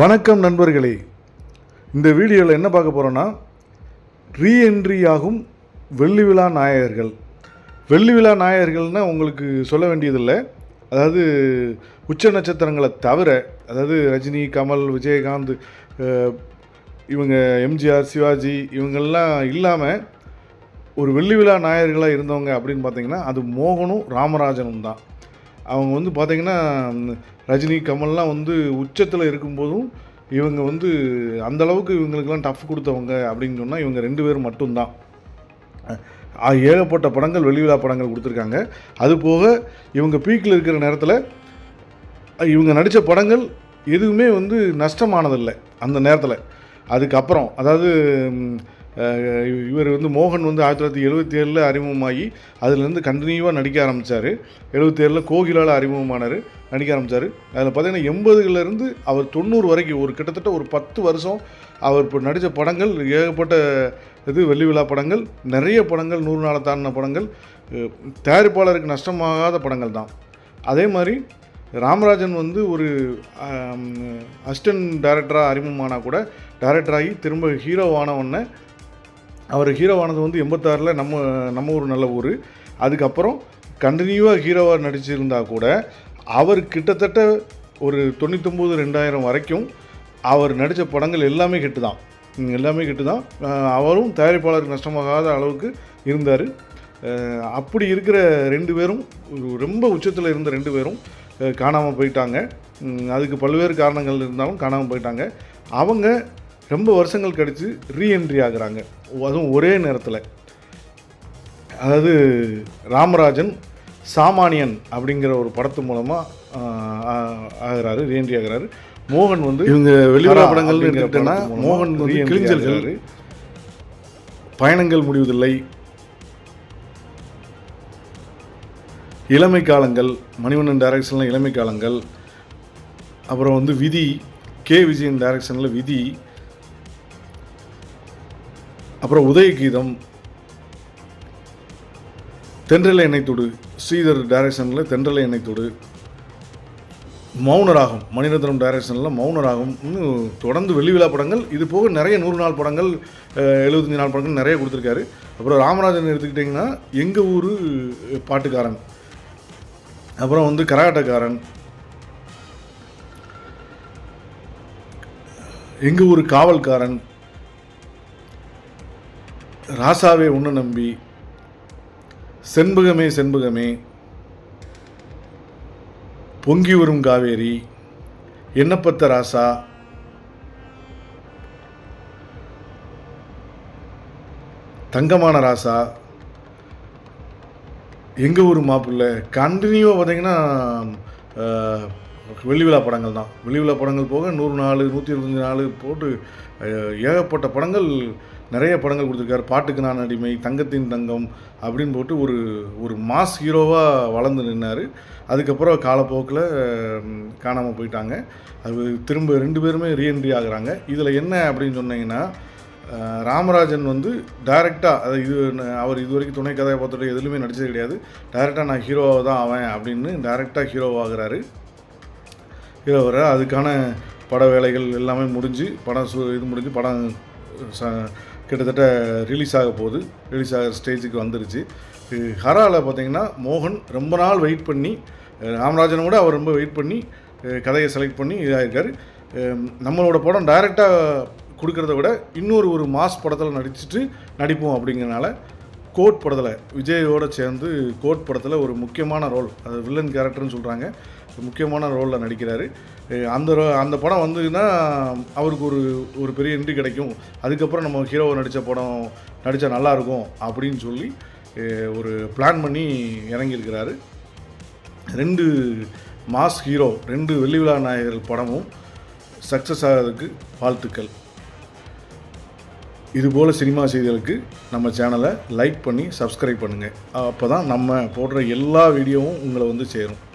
வணக்கம் நண்பர்களே. இந்த வீடியோவில் என்ன பார்க்க போகிறோன்னா ரீஎன்ட்ரி ஆகும் வெள்ளி விழா நாயகர்கள். வெள்ளி விழா நாயகர்கள்னால் உங்களுக்கு சொல்ல வேண்டியதில்லை. அதாவது உச்ச நட்சத்திரங்களை தவிர அதாவது ரஜினி கமல் விஜயகாந்த் இவங்க எம்ஜிஆர் சிவாஜி இவங்கெல்லாம் இல்லாமல் ஒரு வெள்ளி விழா நாயகர்களாக இருந்தவங்க அப்படின்னு பார்த்தீங்கன்னா அது மோகனும் ராமராஜனும் தான் அவங்க வந்து பார்த்திங்கன்னா ரஜினி கமல்லாம் வந்து உச்சத்தில் இருக்கும்போதும் இவங்க வந்து அந்த அளவுக்கு இவங்களுக்கெல்லாம் டஃப் கொடுத்தவங்க அப்படின்னு சொன்னால் இவங்க ரெண்டு பேரும் மட்டும்தான். ஏகப்பட்ட படங்கள் வெளிவிழா படங்கள் கொடுத்துருக்காங்க. அதுபோக இவங்க பீக்கில் இருக்கிற நேரத்தில் இவங்க நடித்த படங்கள் எதுவுமே வந்து நஷ்டமானதில்லை அந்த நேரத்தில். அதுக்கப்புறம் அதாவது இவர் வந்து மோகன் வந்து ஆயிரத்தி தொள்ளாயிரத்தி எழுபத்தி ஏழில் அறிமுகமாகி அதுலேருந்து கண்டினியூவாக நடிக்க ஆரம்பித்தார் எழுபத்தி ஏழில் கோகிலால் அறிமுகமானார் நடிக்க ஆரம்பித்தார் அதில் பார்த்திங்கன்னா எண்பதுலேருந்து அவர் தொண்ணூறு வரைக்கும் ஒரு கிட்டத்தட்ட ஒரு பத்து வருஷம் அவர் இப்போ நடித்த படங்கள் ஏகப்பட்ட இது வெள்ளி விழா படங்கள் நிறைய படங்கள் நூறு நாளை தாண்டின படங்கள் தயாரிப்பாளருக்கு நஷ்டமாகாத படங்கள் தான். அதே மாதிரி ராமராஜன் வந்து ஒரு அசிஸ்டன்ட் டைரக்டராக அறிமுகமானால் கூட டைரக்டராகி திரும்ப ஹீரோவான உடனே அவர் ஹீரோவானது வந்து எண்பத்தாறில் நம்ம நம்ம ஊர் நல்ல ஊர். அதுக்கப்புறம் கண்டினியூவாக ஹீரோவாக நடிச்சிருந்தா கூட அவர் கிட்டத்தட்ட ஒரு தொண்ணூத்தொம்பது ரெண்டாயிரம் வரைக்கும் அவர் நடித்த படங்கள் எல்லாமே கெட்டு தான் எல்லாமே கெட்டு தான் அவரும் தயாரிப்பாளருக்கு நஷ்டமாகாத அளவுக்கு இருந்தார். அப்படி இருக்கிற ரெண்டு பேரும் ரொம்ப உச்சத்தில் இருந்த ரெண்டு பேரும் காணாமல் போயிட்டாங்க. அதுக்கு பல்வேறு காரணங்கள் இருந்தாலும் காணாமல் போயிட்டாங்க. அவங்க ரொம்ப வருஷங்கள் கழித்து ரீஎன்ட்ரி ஆகுறாங்க. அதுவும் ஒரே நேரத்தில். அதாவது ராமராஜன் சாமானியன் அப்படிங்கிற ஒரு படத்து மூலமாக ஆகிறாரு ரீஎன்ட்ரி ஆகிறாரு. மோகன் வந்து இவங்க வெளிவிழா படங்கள் எடுத்துக்கிட்டேன்னா மோகன் வந்து கிழிஞ்சல்கள். பயணங்கள் முடிவதில்லை. இளமை காலங்கள் மணிவண்ணன் டைரக்ஷனில் இளமை காலங்கள். அப்புறம் வந்து விதி கே. விஜயன் டைரக்ஷனில் விதி. அப்புறம் உதயகீதம். தென்றலை எண்ணெய் தொடு. ஸ்ரீதர் டைரக்ஷனில் தென்றலை எண்ணெய் மௌனராகும் மௌனராகம். மணிரத்னம் டைரக்ஷனில் மௌனராகும். இன்னும் தொடர்ந்து வெள்ளி விழா படங்கள். இது போக நிறைய நூறு நாள் படங்கள் எழுபத்தஞ்சு நாள் படங்கள் நிறைய கொடுத்துருக்காரு. அப்புறம் ராமராஜன் எடுத்துக்கிட்டிங்கன்னா எங்கள் ஊர் பாட்டுக்காரன். அப்புறம் வந்து கரகாட்டக்காரன். எங்கள் ஊர் காவல்காரன். ராசாவே ஒன்று நம்பி செண்பகமே செண்பகமே பொங்கி வரும் காவேரி எண்ணப்பத்த ராசா தங்கமான ராசா எங்கள் ஊர் மாப்பிள்ளை? கண்டினியூவாக பார்த்தீங்கன்னா வெள்ளி விழா படங்கள் தான். வெள்ளி விழா படங்கள் போக நூறு நாள் நூற்றி இருபத்தஞ்சி நாலு போட்டு ஏகப்பட்ட படங்கள் நிறைய படங்கள் கொடுத்துருக்காரு. பாட்டுக்கு நான் அடிமை தங்கத்தின் தங்கம் அப்படின்னு போட்டு ஒரு ஒரு மாஸ் ஹீரோவாக வளர்ந்து நின்னார். அதுக்கப்புறம் காலப்போக்கில் காணாமல் போயிட்டாங்க. அது திரும்ப ரெண்டு பேருமே ரீஎன்ட்ரி ஆகுறாங்க. இதில் என்ன அப்படின்னு சொன்னீங்கன்னா ராமராஜன் வந்து டைரெக்டாக அது இது அவர் இது வரைக்கும் துணை கதாபாத்திரம் எதுலையுமே நடித்தது கிடையாது. டைரெக்டாக நான் ஹீரோவாக தான் ஆவேன் அப்படின்னு டைரெக்டாக ஹீரோவாகிறாரு ஹீரோ வர அதுக்கான பட வேலைகள் எல்லாமே முடிஞ்சு படம் சு இது முடிஞ்சு படம் ச கிட்டத்தட்ட ரிலீஸ் ஆக போகுது. ரிலீஸ் ஆகிற ஸ்டேஜுக்கு வந்துருச்சு. ஹராவில் பார்த்தீங்கன்னா மோகன் ரொம்ப நாள் வெயிட் பண்ணி ராமராஜனை கூட அவர் ரொம்ப வெயிட் பண்ணி கதையை செலக்ட் பண்ணி இதாகிருக்கார் நம்மளோட படம் டைரெக்டாக கொடுக்கறத விட இன்னொரு ஒரு மாஸ் படத்தில் நடிச்சுட்டு நடிப்போம் அப்படிங்கிறனால கோட் படத்தில் விஜயோடு சேர்ந்து கோட் படத்தில் ஒரு முக்கியமான ரோல் அது வில்லன் கேரக்டர்னு சொல்கிறாங்க முக்கியமான ரோலில் நடிக்கிறாரு. அந்த ரோ- அந்த படம் வந்ததுன்னா அவருக்கு ஒரு ஒரு பெரிய என்ட்ரி கிடைக்கும். அதுக்கப்புறம் நம்ம ஹீரோவை நடித்த படம் நடித்தா நல்லாயிருக்கும் அப்படின்னு சொல்லி ஒரு பிளான் பண்ணி இறங்கியிருக்கிறாரு. ரெண்டு மாஸ் ஹீரோ ரெண்டு வெள்ளி விழா நாயகர்கள் படமும் சக்ஸஸ் ஆகிறதுக்கு வாழ்த்துக்கள். இதுபோல் சினிமா செய்திகளுக்கு நம்ம சேனலை லைக் பண்ணி சப்ஸ்கிரைப் பண்ணுங்கள் அப்போ தான் நம்ம போடுற எல்லா வீடியோவும் உங்களை வந்து சேரும்.